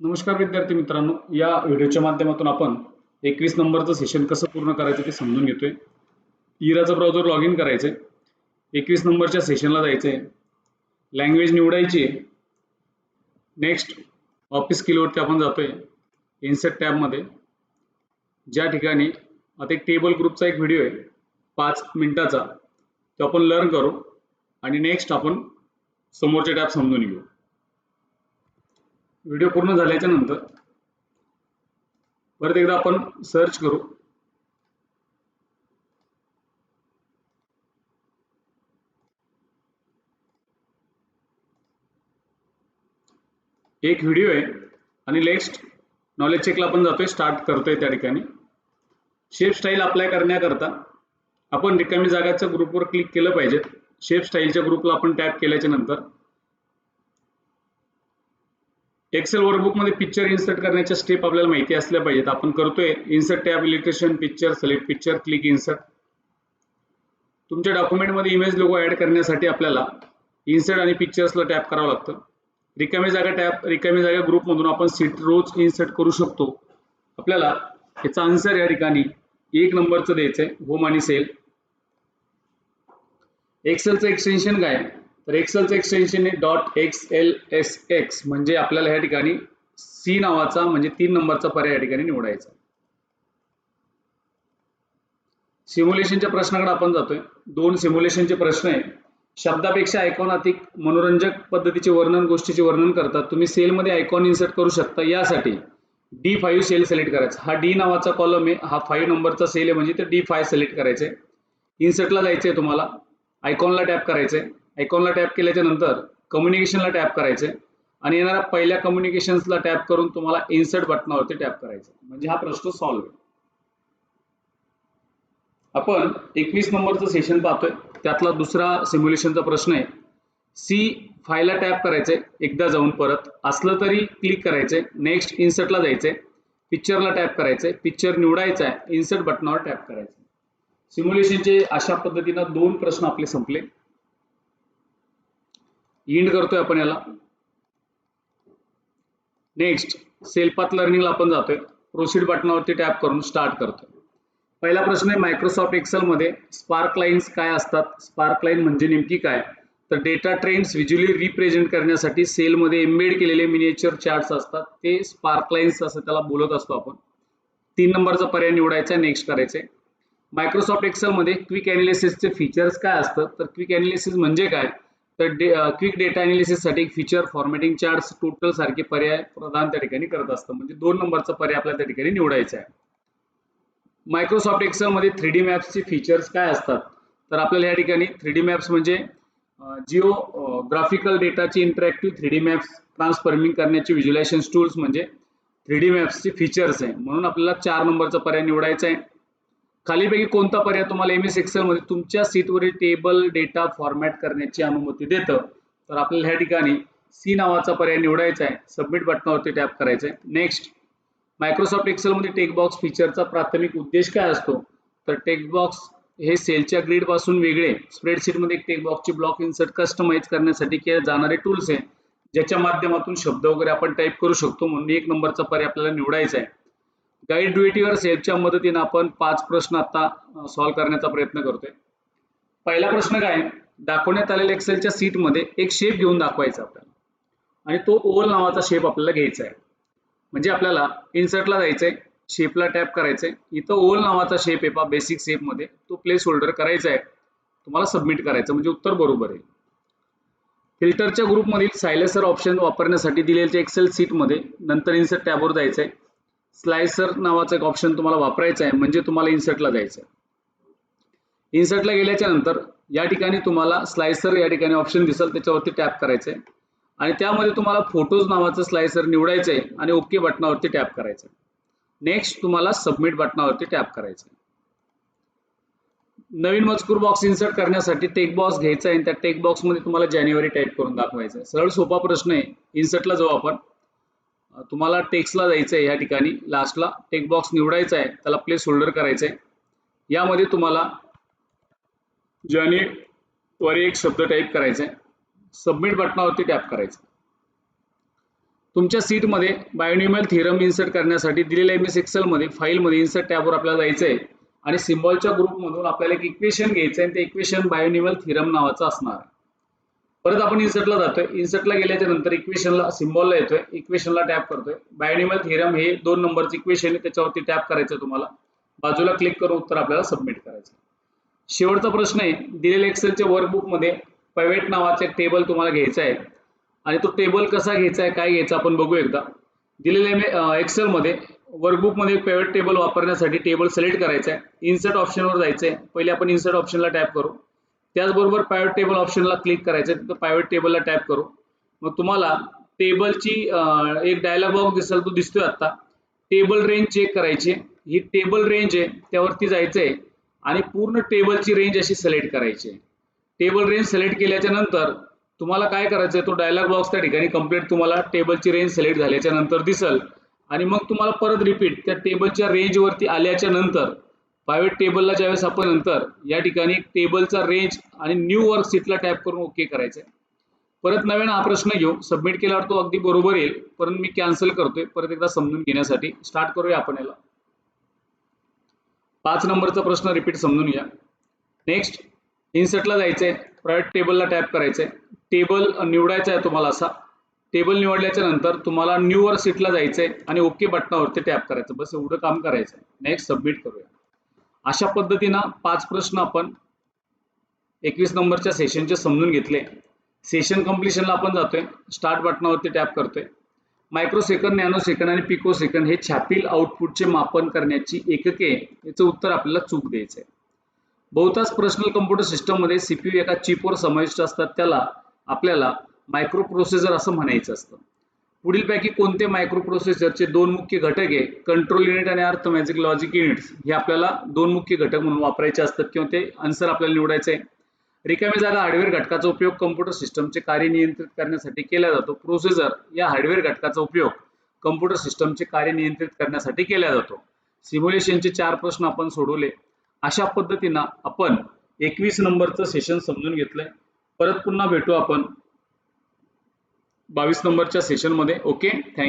नमस्कार विद्यार्थी मित्रांनो. या व्हिडिओच्या माध्यमातून आपण एकवीस नंबरचं सेशन कसं पूर्ण करायचं ते समजून घेतोय. इराचं ब्राउझर लॉग इन करायचंय. एकवीस नंबरच्या सेशनला जायचंय. लँग्वेज निवडायची नेक्स्ट ऑफिस स्किलवरती आपण जातोय. इन्सेट टॅबमध्ये ज्या ठिकाणी आता एक टेबल ग्रुपचा एक व्हिडिओ आहे. पाच मिनिटाचा. तो आपण लर्न करू. आणि नेक्स्ट आपण समोरचे टॅब समजून घेऊ. व्हिडिओ पूर्ण झाल्याच्यानंतर परत एकदा आपण सर्च करू. एक व्हिडिओ आहे आणि नेक्स्ट नॉलेज चेकला आपण जातोय स्टार्ट करतोय त्या ठिकाणी. शेप स्टाईल अप्लाय करण्याकरता आपण रिकामी जागाच्या ग्रुपवर क्लिक केलं पाहिजे. शेप स्टाईलच्या ग्रुपला आपण टॅप केल्याच्यानंतर एक्सेल वर्कबुकमध्ये पिक्चर इन्सर्ट करण्याच्या स्टेप आपल्याला माहिती असल्या पाहिजेत. आपण करतोय insert tab illustration picture select picture click insert तुमच्या डॉक्युमेंटमध्ये इमेज लोगो ऍड करण्यासाठी आपल्याला इन्सर्ट आणि पिक्चर्सला टॅप करावं लागतं. रिकामी जागा टॅप रिकामी जागा ग्रुपमधून आपण सीट रोज इन्सर्ट करू शकतो. आपल्याला याचा आन्सर या ठिकाणी एक नंबरचं द्यायचं आहे होम आणि सेल एक्सेलचं एक्सटेन्शन काय? तर एक्सेलचं एक्सटेन्शन आहे dot X L S X म्हणजे आपल्याला ह्या ठिकाणी सी नावाचा म्हणजे तीन नंबरचा पर्याय या ठिकाणी निवडायचा. सिम्युलेशनच्या प्रश्नाकडे आपण जातोय. दोन सिम्युलेशनचे प्रश्न आहे शब्दापेक्षा आयकॉन अधिक मनोरंजक पद्धतीचे वर्णन गोष्टीचे वर्णन करतात. तुम्ही सेलमध्ये आयकॉन इन्सर्ट करू शकता. यासाठी डी फाईव्ह सेल सिलेक्ट करायचा. हा डी नावाचा कॉलम आहे. हा फाईव्ह नंबरचा सेल आहे. म्हणजे ते डी फाय सिलेक्ट करायचे इन्सर्टला जायचं आहे तुम्हाला. आयकॉनला टॅप करायचं आहे आयकॉनला टॅप केल्याच्यानंतर कम्युनिकेशनला टॅप करायचंय आणि येणाऱ्या पहिल्या कम्युनिकेशन्सला टॅप करून तुम्हाला इन्सर्ट बटनावरती टॅप करायचं. म्हणजे हा प्रश्न सॉल्व्ह आहे. आपण एकवीस नंबरचं सेशन पाहतोय. त्यातला दुसरा सिम्युलेशनचा प्रश्न आहे. सी फायला टॅप करायचंय एकदा जाऊन परत. असलं तरी क्लिक करायचंय नेक्स्ट इन्सर्टला जायचंय पिक्चरला टॅप करायचंय पिक्चर निवडायचा आहे इन्सर्ट बटनावर टॅप करायचं. सिम्युलेशनचे अशा पद्धतीनं दोन प्रश्न आपले संपले. इंड करतोय आपण याला. नेक्स्ट सेल्फात लर्निंगला आपण जातोय. प्रोसीड बटनावरती टॅप करून स्टार्ट करतोय. पहिला प्रश्न आहे मायक्रोसॉफ्ट एक्सेल मध्ये स्पार्क लाईन्स काय असतात? स्पार्क लाईन म्हणजे नेमकी काय? तर डेटा ट्रेंड्स व्हिज्युअली रिप्रेझेंट करण्यासाठी सेलमध्ये एम्बेड केलेले मिनिएचर चार्ट्स असतात. ते स्पार्क लाईन्स असं त्याला बोलत असतो आपण. तीन नंबरचा पर्याय निवडायचा नेक्स्ट करायचे मायक्रोसॉफ्ट एक्सेलमध्ये क्विक अॅनालिसिसचे फीचर्स काय असतं तर क्विक अॅनालिसिस म्हणजे काय? तर क्विक डेटा अनालिसिससाठी एक फीचर फॉर्मॅटिंग चार्ट्स टोटल सारखे पर्याय प्रदान त्या ठिकाणी करत असतं. म्हणजे दोन नंबरचा पर्याय आपल्याला त्या ठिकाणी निवडायचा आहे. मायक्रोसॉफ्ट एक्सेलमध्ये थ्री डी मॅप्सचे फीचर्स काय असतात? तर आपल्याला या ठिकाणी थ्री डी मॅप्स म्हणजे जिओ ग्राफिकल डेटाची interactive three D maps transforming करण्याचे व्हिज्युलायझेशन टूल्स म्हणजे थ्री डी मॅप्सचे फीचर्स आहे. म्हणून आपल्याला चार नंबरचा पर्याय निवडायचा आहे. खालीपैकी कोणता पर्याय तुम्हाला एम एस एक्सेलमध्ये तुमच्या सीटवरील टेबल डेटा फॉर्मॅट करण्याची अनुमती देतं? तर आपल्याला ह्या ठिकाणी सी नावाचा पर्याय निवडायचा आहे. सबमिट बटनावरती टॅप करायचं आहे. नेक्स्ट मायक्रोसॉफ्ट एक्सेलमध्ये टेकबॉक्स फीचरचा प्राथमिक उद्देश काय असतो? तर टेकबॉक्स हे सेलच्या ग्रीडपासून वेगळे. स्प्रेडशीटमध्ये एक टेकबॉक्सची ब्लॉक इन्सर्ट कस्टमाइज करण्यासाठी केले जाणारे टूल्स आहे ज्याच्या माध्यमातून शब्द वगैरे आपण टाईप करू शकतो. म्हणून एक नंबरचा पर्याय आपल्याला निवडायचा आहे. गाईड ड्युएटीवर सेल्फच्या मदतीने आपण पाच प्रश्न आता सॉल्व्ह करण्याचा प्रयत्न करतोय. पहिला प्रश्न काय? दाखवण्यात आलेल्या एक्सेलच्या सीटमध्ये एक शेप घेऊन दाखवायचा आपल्याला. आणि तो ओल नावाचा शेप आपल्याला घ्यायचा आहे. म्हणजे आपल्याला इन्सर्टला जायचंय शेपला टॅप करायचंय. इथं ओल नावाचा शेप आहे पा बेसिक शेपमध्ये. तो प्लेस होल्डर करायचा आहे. तुम्हाला सबमिट करायचं म्हणजे उत्तर बरोबर आहे. फिल्टरच्या ग्रुपमधील सायलेसर ऑप्शन वापरण्यासाठी दिलेल्या एक्सेल सीटमध्ये नंतर इन्सर्ट टॅबवर जायचं आहे स्लायसर नावाचं एक ऑप्शन तुम्हाला वापरायचं आहे म्हणजे तुम्हाला इन्सर्टला जायचं आहे. इन्सर्टला गेल्याच्यानंतर या ठिकाणी तुम्हाला स्लायसर या ठिकाणी ऑप्शन दिसेल त्याच्यावरती टॅप करायचं आहे आणि त्यामध्ये तुम्हाला फोटोज नावाचं स्लायसर निवडायचं आहे आणि ओके बटनावरती टॅप करायचं आहे नेक्स्ट तुम्हाला सबमिट बटनावरती टॅप करायचं आहे नवीन मजकूर बॉक्स इन्सर्ट करण्यासाठी टेक बॉक्स घ्यायचा आहे त्या टेक बॉक्समध्ये तुम्हाला जानेवारी टाईप करून दाखवायचं आहे. सरळ सोपा प्रश्न आहे इन्सर्टला जाऊ आपण. तुम्हाला टेक्स्टला जायचं आहे या ठिकाणी. लास्टला टेक बॉक्स निवडायचा आहे. त्याला प्लेस होल्डर करायचं आहे यामध्ये तुम्हाला जानेवारी एक शब्द टाईप करायचा आहे सबमिट बटनावरती टॅप करायचं तुमच्या सीटमध्ये बायोनिमल थिरम इन्सर्ट करण्यासाठी दिलेल्या एम एस एक्सेलमध्ये फाईलमध्ये इन्सर्ट टॅबवर आपल्याला जायचं आहे आणि सिम्बॉलच्या ग्रुपमधून आपल्याला एक इक्वेशन घ्यायचं आहे आणि ते इक्वेशन बायोनिमल थिरम नावाचं असणार आहे. परत आपण इन्सर्टला जातोय. इन्सर्टला गेल्याच्यानंतर इक्वेशनला सिम्बॉलला येतोय. इक्वेशनला टॅप करतोय. बायोनिमल थिरम हे दोन नंबरचं इक्वेशन आहे त्याच्यावरती टॅप करायचं आहे तुम्हाला. बाजूला क्लिक करून उत्तर आपल्याला सबमिट करायचं शेवटचा प्रश्न आहे दिलेल्या एक्सेलच्या वर्कबुकमध्ये पवेट नावाचा एक टेबल तुम्हाला घ्यायचा आहे. आणि तो टेबल कसा घ्यायचा आहे काय घ्यायचा आपण बघू एकदा. दिलेल्या एक्सेलमध्ये वर्कबुकमध्ये एक टेबल वापरण्यासाठी टेबल सिलेक्ट करायचा आहे. इन्सर्ट ऑप्शनवर जायचं आहे. पहिले आपण इन्सर्ट ऑप्शनला टॅप करू. त्याचबरोबर पायवट टेबल ऑप्शनला क्लिक करायचं आहे. तिथं पायवट टेबलला टॅप करू. मग तुम्हाला टेबलची एक डायलॉग बॉक्स दिसेल तो दिसतोय आता टेबल रेंज चेक करायची ही टेबल रेंज आहे त्यावरती जायचं आहे आणि पूर्ण टेबलची रेंज अशी सिलेक्ट करायची आहे. टेबल रेंज सिलेक्ट केल्याच्यानंतर तुम्हाला काय करायचं आहे? तो डायलॉग बॉक्स त्या ठिकाणी कंप्लीट तुम्हाला टेबलची रेंज सिलेक्ट झाल्याच्यानंतर दिसल. आणि मग तुम्हाला परत रिपीट त्या टेबलच्या रेंजवरती आल्याच्यानंतर प्रायव्हेट टेबलला ज्यावेळेस आपण नंतर या ठिकाणी टेबलचा रेंज आणि न्यू वर्क सीटला टॅप करून ओके करायचं आहे परत नवीन हा प्रश्न घेऊ. सबमिट केल्यावर तो अगदी बरोबर येईल. परंतु मी कॅन्सल करतोय. परत एकदा समजून घेण्यासाठी. स्टार्ट करूया आपण याला. पाच नंबरचा प्रश्न रिपीट समजून घ्या. नेक्स्ट इन्सर्टला जायचंय. प्रायव्हेट टेबलला टॅप करायचंय. टेबल निवडायचा आहे तुम्हाला असा. टेबल निवडल्याच्या नंतर तुम्हाला न्यू वर सीटला जायचंय आणि ओके बटनावरती टॅप करायचं. बस एवढं काम करायचं नेक्स्ट सबमिट करूया. अशा पद्धतीनं पाच प्रश्न आपण एकवीस नंबरच्या सेशनचे समजून घेतले. सेशन कम्प्लिशनला आपण जातोय. स्टार्ट बटनावरती टॅप करतोय. मायक्रो सेकंद नॅनो सेकंड आणि पिको सेकंड हे छापील आउटपुटचे मापन करण्याची एकके याचं उत्तर आपल्याला चूक द्यायचं आहे बहुतांश पर्सनल कम्प्युटर सिस्टममध्ये सीपीयू एका चिपवर समाविष्ट असतात. त्याला आपल्याला मायक्रो प्रोसेसर असं म्हणायचं असतं. पुढीलपैकी कोणते मायक्रो प्रोसेसरचे दोन मुख्य घटक आहे? कंट्रोल युनिट आणि अर्थ मॅजिक लॉजिक युनिट्स हे आपल्याला दोन मुख्य घटक म्हणून वापरायचे असतात किंवा ते आन्सर आपल्याला निवडायचं आहे. रिकामी जागा हार्डवेअर घटकाचा उपयोग कम्प्युटर सिस्टमचे कार्य नियंत्रित करण्यासाठी केला जातो. प्रोसेसर या हार्डवेअर घटकाचा उपयोग कम्प्युटर सिस्टमचे कार्य नियंत्रित करण्यासाठी केला जातो. सिम्युलेशनचे चार प्रश्न आपण सोडवले. अशा पद्धतीनं आपण एकवीस नंबरचं सेशन समजून घेतलंय. परत पुन्हा भेटू आपण. बावीस नंबरच्या सेशनमध्ये ओके थँक्यू